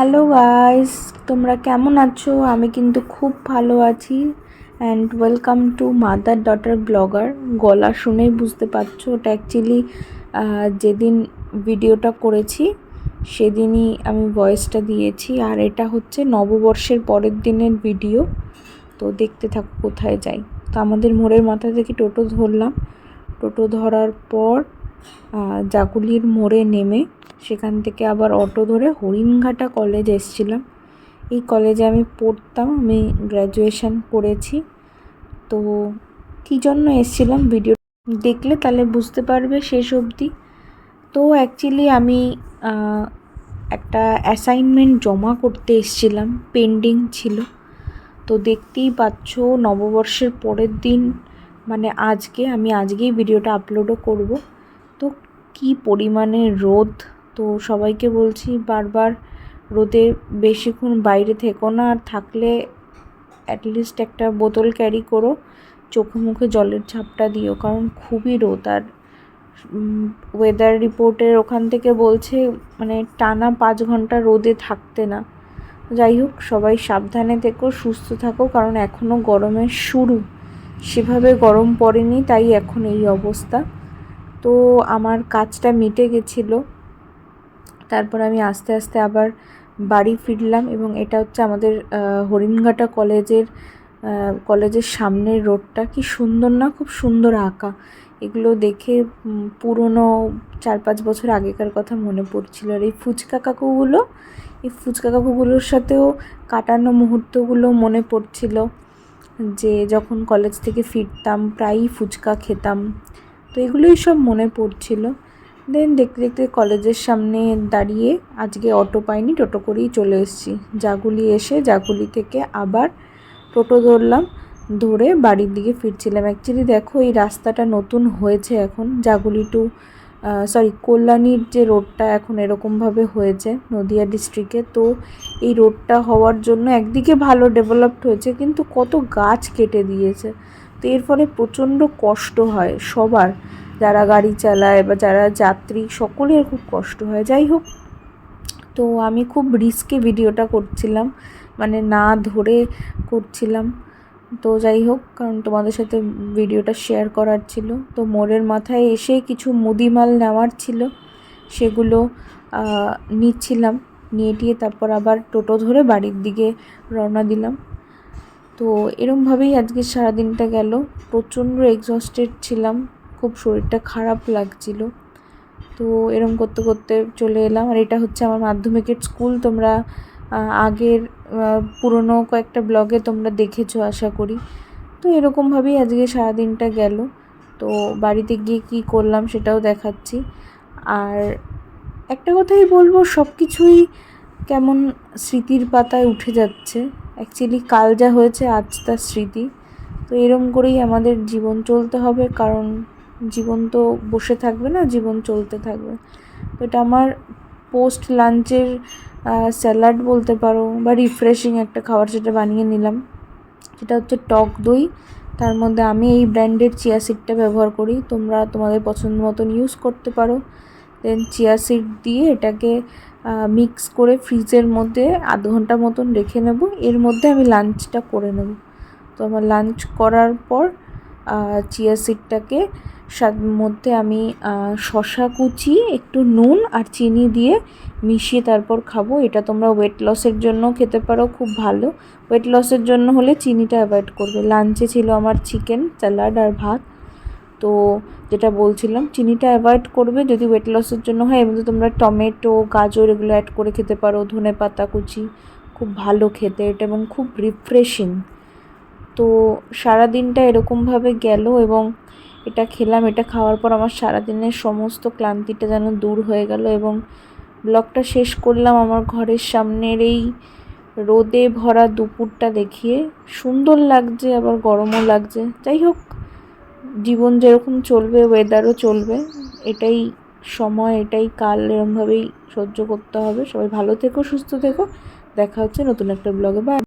Hello guys তোমরা কেমন আছো? আমি কিন্তু খুব ভালো আছি। And welcome to mother daughter blogger গলা শুনেই বুঝতে পারছ, ওটা অ্যাকচুয়ালি যেদিন ভিডিওটা করেছি, সেদিনই আমি ভয়েসটা দিয়েছি। আর এটা হচ্ছে নববর্ষের পরের দিনের ভিডিও তো দেখতে থাকো কোথায় যাই। তো আমাদের মোড়ের মাথা থেকে টোটো ধরলাম। টোটো ধরার পর আহ, জাগুলির মোড়ে নেমে সেখান থেকে আবার অটো ধরে হরিণঘাটা কলেজ এসেছিলাম। এই কলেজে আমি পড়তাম আমি গ্র্যাজুয়েশন করেছি। তো কী জন্য এসেছিলাম ভিডিও দেখলে তাহলে বুঝতে পারবে শেষ অবধি। তো অ্যাকচুয়ালি আমি একটা অ্যাসাইনমেন্ট জমা করতে এসেছিলাম পেন্ডিং ছিল। তো দেখতেই পাচ্ছ নববর্ষের পরের দিন মানে আজকে আমি আজকেই ভিডিওটা আপলোডও করব। তো কি পরিমাণে রোদ? তো সবাইকে বলছি বারবার রোদে বেশিক্ষণ বাইরে থেকো না, আর থাকলে অ্যাটলিস্ট একটা বোতল ক্যারি করো, চোখে মুখে জলের ঝাপটা দিও, কারণ খুবই রোদ। আর ওয়েদার রিপোর্টের ওখান থেকে বলছে মানে টানা পাঁচ ঘণ্টা রোদে থাকতে না। যাই হোক, সবাই সাবধানে থেকো, সুস্থ থাকো, কারণ এখনও গরমের শুরু। সেভাবে গরম পড়েনি, তাই এখন এই অবস্থা। তো আমার কাজটা মিটে গেছিল। তারপর আমি আস্তে আস্তে আবার বাড়ি ফিরলাম এবং এটা হচ্ছে আমাদের হরিণঘাটা কলেজের কলেজের সামনের রোডটা। কি সুন্দর না? খুব সুন্দর আঁকা। এগুলো দেখে পুরনো চার পাঁচ বছর আগেকার কথা মনে পড়ছিল। আর এই ফুচকা কাকুগুলো, এই ফুচকা কাকুগুলোর সাথেও কাটানো মুহূর্তগুলো মনে পড়ছিল যে যখন কলেজ থেকে ফিরতাম, প্রায়ই ফুচকা খেতাম। তো এগুলোই সব মনে পড়ছিল। দেন দেখতে দেখতে কলেজের সামনে দাঁড়িয়ে আজকে অটো পাইনি, টোটো করেই চলে এসেছি। জাগুলি এসে জাগুলি থেকে আবার টোটো ধরলাম, ধরে বাড়ির দিকে ফিরছিলাম। অ্যাকচুয়ালি দেখো, এই রাস্তাটা নতুন হয়েছে এখন। জাগুলি টু সরি কল্যাণীর যে রোডটা এখন এরকমভাবে হয়েছে নদিয়া ডিস্ট্রিক্টে তো এই রোডটা হওয়ার জন্য একদিকে ভালো ডেভেলপড হয়েছে, কিন্তু কত গাছ কেটে দিয়েছে। তো এর ফলে প্রচণ্ড কষ্ট হয় সবার। যারা গাড়ি চালায় বা যারা যাত্রী, সকলের খুব কষ্ট হয়। যাই হোক, তো আমি খুব রিস্কে ভিডিওটা করছিলাম মানে না ধরে করছিলাম। তো যাই হোক, কারণ তোমাদের সাথে ভিডিওটা শেয়ার করার ছিল। তো মোড়ের মাথায় এসে কিছু মুদিমাল নেওয়ার ছিল, সেগুলো নিচ্ছিলাম। নিয়ে টিয়ে তারপর আবার টোটো ধরে বাড়ির দিকে রওনা দিলাম। তো এরমভাবেই আজকে সারাদিনটা গেল। প্রচণ্ড এক্সস্টেড ছিলাম, খুব শরীরটা খারাপ লাগছিল। তো এরম করতে করতে চলে এলাম। আর এটা হচ্ছে আমার মাধ্যমিকের স্কুল তোমরা আগের পুরনো কয়েকটা ব্লগে তোমরা দেখেছ আশা করি। তো এরকমভাবেই আজকে সারাদিনটা গেল। তো বাড়িতে গিয়ে কী করলাম সেটাও দেখাচ্ছি। আর একটা কথাই বলব সব কিছুই কেমন স্মৃতির পাতায় উঠে যাচ্ছে। অ্যাকচুয়ালি কাল যা হয়েছে, আজ তার স্মৃতি। তো এরম করেই আমাদের জীবন চলতে হবে, কারণ জীবন তো বসে থাকবে না, জীবন চলতে থাকবে। তো এটা আমার পোস্ট লাঞ্চের স্যালাড বলতে পারো, বা রিফ্রেশিং একটা খাবার সেটা বানিয়ে নিলাম, সেটা হচ্ছে টক দই। তার মধ্যে আমি এই ব্র্যান্ডের চিয়া সিডটা ব্যবহার করি, তোমরা তোমাদের পছন্দ মতন ইউজ করতে পারো। দেন চিয়া সিড দিয়ে এটাকে মিক্স করে ফ্রিজের মধ্যে আধ ঘণ্টা মতন রেখে নেব। এর মধ্যে আমি লাঞ্চটা করে নেব। তো আমার লাঞ্চ করার পর চিয়া সিডটাকে মধ্যে আমি শশা কুচি, একটু নুন আর চিনি দিয়ে মিশিয়ে তারপর খাব। এটা তোমরা ওয়েট লসের জন্য খেতে পারো, খুব ভালো। ওয়েট লসের জন্য হলে চিনিটা অ্যাভয়েড করবে। লাঞ্চে ছিল আমার চিকেন স্যালাড আর ভাত। তো যেটা বলছিলাম, চিনিটা অ্যাভয়েড করবে যদি ওয়েট লসের জন্য হয়। মধ্যে তোমরা টমেটো, গাজর এগুলো অ্যাড করে খেতে পারো, ধনে পাতা কুচি, খুব ভালো খেতে এটা এবং খুব রিফ্রেশিং তো সারা দিনটা এরকমভাবে গেল এবং এটা খেলাম, এটা খাওয়ার পর আমার সারাদিনের সমস্ত ক্লান্তিটা যেন দূর হয়ে গেল এবং ব্লগটা শেষ করলাম আমার ঘরের সামনের এই রোদে ভরা দুপুরটা দেখিয়ে। সুন্দর লাগছে, আবার গরমও লাগছে। যাই হোক জীবন যেরকম চলবে ওয়েদারও চলবে, এটাই সময়, এটাই কাল, এরমভাবেই সহ্য করতে হবে। সবাই ভালো থেকো, সুস্থ থেকো। দেখা হচ্ছে নতুন একটা ব্লগে বা